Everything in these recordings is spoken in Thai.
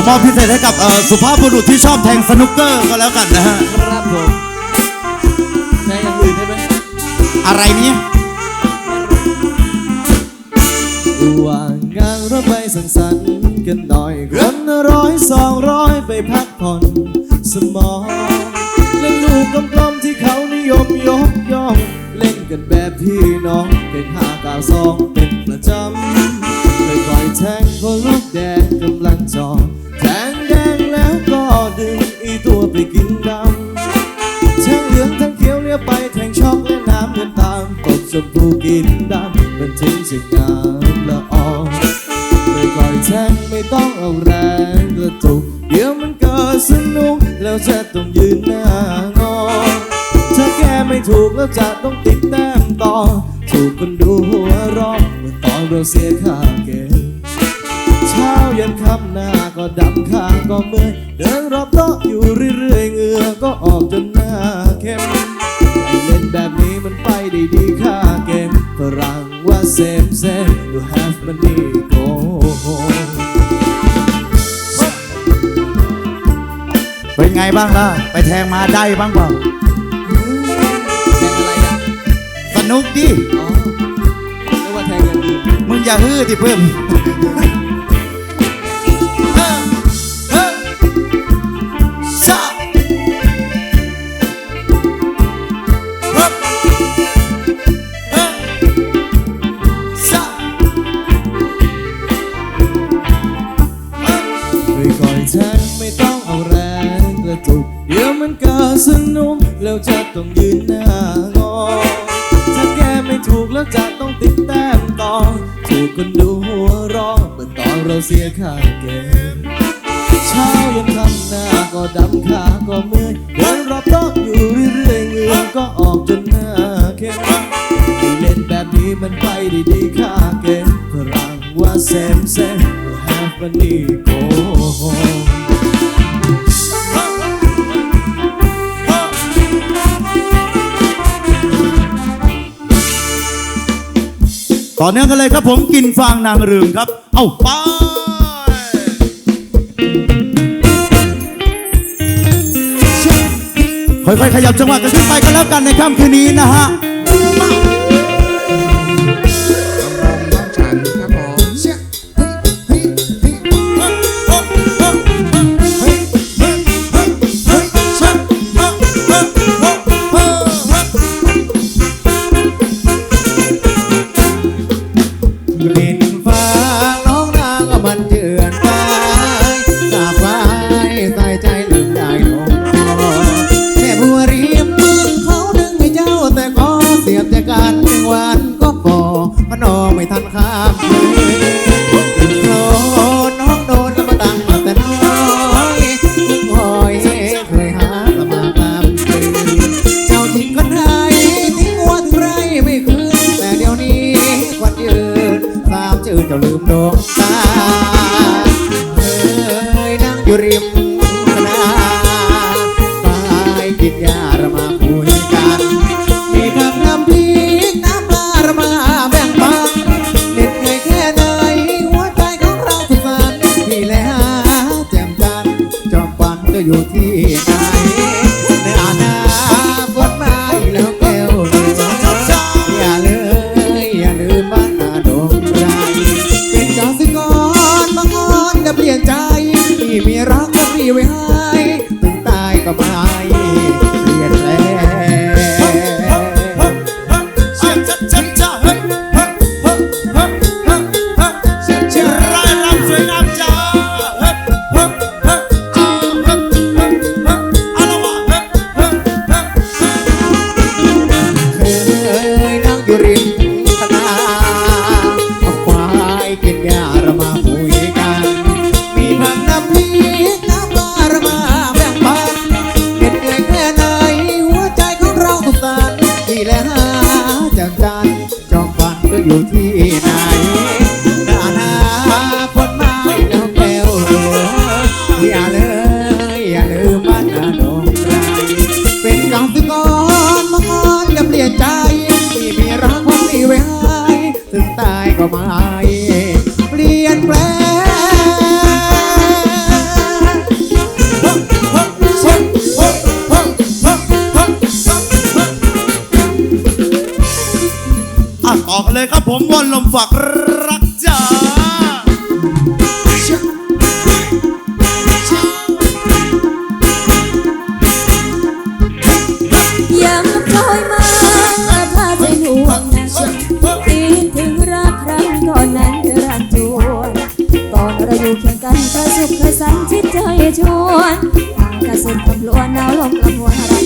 ผมมอบพิเศษให้กับสุภาพบุรุษที่ชอบแทงสนุกเกอร์ก็แล้วกันนะฮะ ครับผมแทงอย่างอื่นได้ไหมอะไรเนี่ยว่างงานเราไปสังสรรค์กันหน่อยคนร้อยสองร้อยไปพักผ่อนสมองเล่นลูกกลมๆที่เขานิยมยกย่อง เล่นกันแบบพี่น้องเด็กห้าเก้าสองเป็นประจำค่อยๆแทงพอลูกแดงกำลังจอ งแดงแล้วก็ดึงอีตัวไปกินดำทั้งเหลืองทั้งเขียวเลี้ยไปแทงช็อกและน้ำเงินตามตกชมพูกินดำมันถึงจะงามละอองไม่ค่อยแทงไม่ต้องเอาแรงกระตุกเดี๋ยวมันกิดสนุกแล้วจะต้องยืนหน้างอถ้าแกไม่ถูกแล้วจะต้องติดแต้มต่อถูกคนดูหัวร้อนเมื่อตอนเราเสียค่า ดำข้างก็เมื่อยเดินรอบโต๊ะอยู่เรื่อยๆเหงื่อก็ออกจนหน้าเข้มไอเล่นแบบนี้มันไปได้ดีค่าเกมฝรั่งว่าเซมเซม you have money go home เป็นไงบ้างล่ะ ไปแทงมาได้บ้างเปล่าแทงอะไรอะสนุกดิอ๋อเรียกว่าแทงอย่างอื่นมึงอย่าฮือที่เพิ่ม รงกระตุกเดี๋ยวมันก็สนุกแล้วจะต้องยืนหน้างอถ้าแกไม่ถูกแล้วจะต้องติดแต้มต่อถูกคนดูหัวร้อนเหมือนตอนเราเสียค่าเกมเช้ายันค่ำหน้าก็ดำขาก็เมื่อยเดินรอบโต๊ะอยู่เรื่อยๆเงื่อก็ออกจนหน้าเข้มเล่นแบบนี้มันไปได้ดีค่าเกมฝรั่งว่าเซมเซม have money go ต่อเนื่องกันเลยครับผมกินฟางนางเรืองครับ เอาไปค่อยๆขยับจังหวะกันขึ้นไปกันแล้วกันในค่ำคืนนี้นะฮะ มันเจือนไปสาบไว้ใส่ใจลืมได้ลงคอแม่บัวรียมเขาดึงให้เจ้าแต่ก็เสียบจากกันหนึ่งวันก็พอพระนองไม่ทันข้ามคืนโคลน้องโดนแล้วมาตั้งแต่น้อยกุ้งหอยเคยหาละมาตามเจ้าทิ้งคนไทยทิ้งวัวถึงไรไม่คืนแต่เดี๋ยวนี้ควันยืนสามจืดเจ้าลืมดว เลยครับผมวนลมฝักรักจ้ายังคอยมาพาใจหวงนะคิดถึงรักครั้งก่อนนั้นรักจวนตอนเราอยู่เคียงกันประสุขประสันชิดใจชวนตากระสุนคำล้วนหนาวลมกะมวล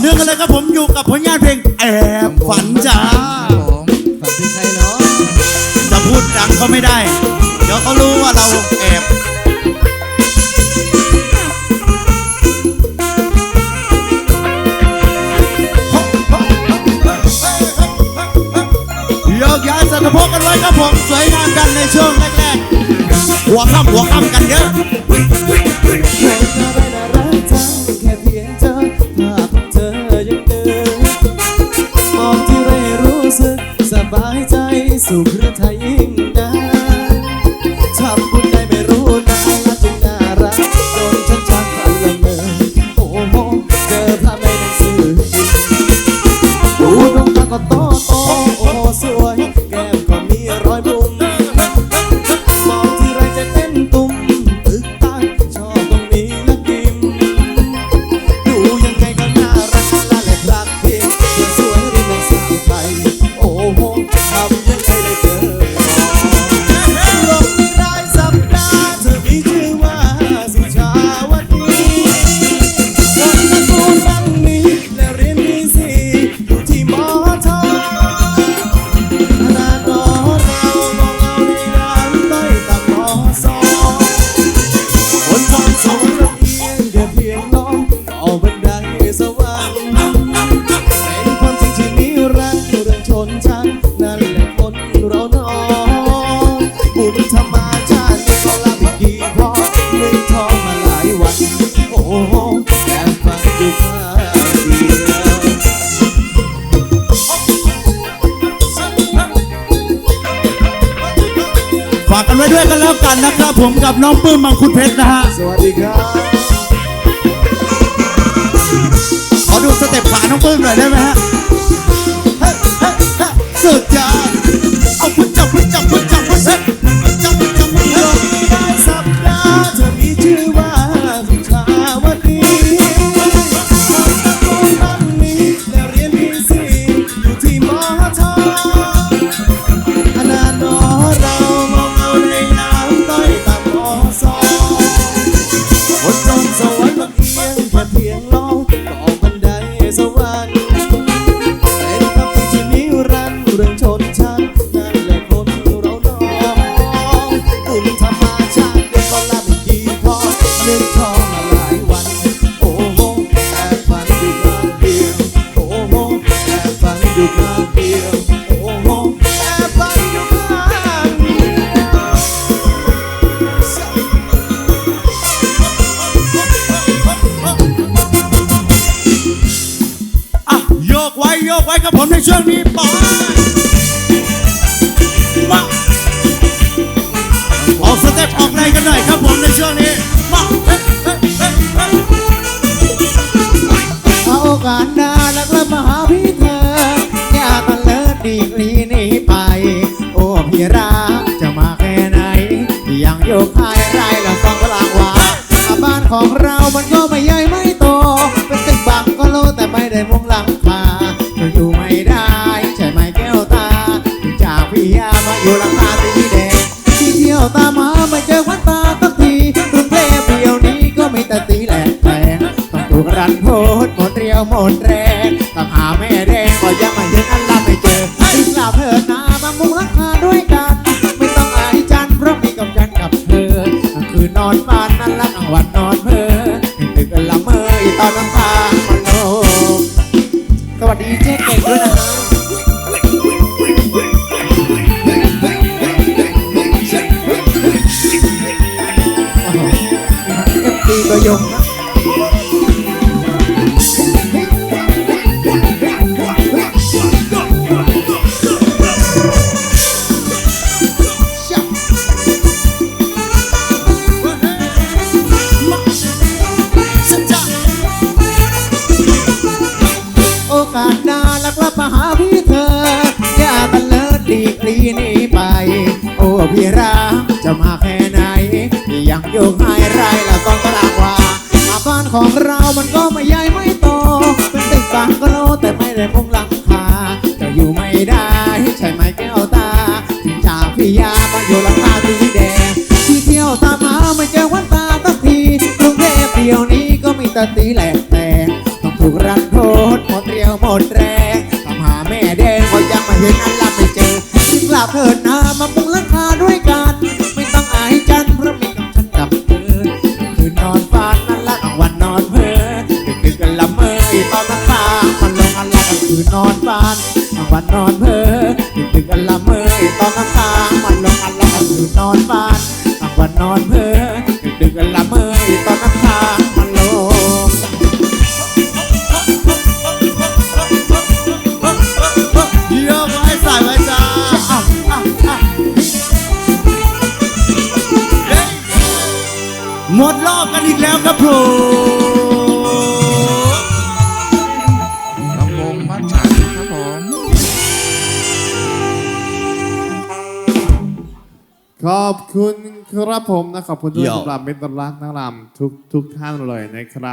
เนื่องกันเลยครับผมอยู่กับผลงานเพลงแอบฝันจ้าฝันถึงใครเนาะจะพูดดังก็ไม่ได้ เดี๋ยวเขารู้ว่าเราแอบยกย้ายตว์พกกันไว้ครับผมสวยงามกันในช่วงแรกๆหัวค่ำหัวค่ำกันเยอะ สู่เรือไทยยิ่งนะทำบุญใจไม่รู้นานจึงน่ารักจนฉันชักพันละเมอโอ้โหเจอภาพไม่หนังสืออดูดวงตาก็โตโต ถ้าไม่พอลาไม่ดีพอไม่ท้องมาหลายวัน โอ้โหแอบฟังดูข้าเดียวฝากกันไว้ด้วยกันแล้วกันนะครับ ผมกับน้องปื้มมังคุดเพชรนะฮะ สวัสดีครับขอดูสเต็ปขาน้องปื้มหน่อยได้ไหมฮะ เฮ้ยเฮ้ยเฮ้ยสุดยอด someone 让你把。 หมดแรงตามหาแม่แรงก็ยังไม่ ไป โอ้พี่ราจะมาแค่ไหนพี่ยังอยู่หายไรแล้วก้อนกลางว่ามาบ้านของเรามันก็ไม่ใหญ่ไม่โต เป็นตึกบางกะโลแต่ไม่ได้มุงหลังคาจะอยู่ไม่ได้ใช่ไหมแก้วตาถึจากพี่ยามาอยู่ลังคาสีแดงที่เที่ยวตามมาไม่เจอวันตาตักทีกรุงเทพเดียวนี้ก็มีแต่ตีแหลกแตกต้องถูกรันโทษหมดเรียวหมดแรงตามหาแม่แดงก็ยังไม่เห็นอันลับ อีกแล้วครับผมวงบ้านฉันครับผม ขอบคุณครับผมนะขอบคุณด้วยสำหรับเมตรรักนักรำทุกทุกท่านเลยนะครับ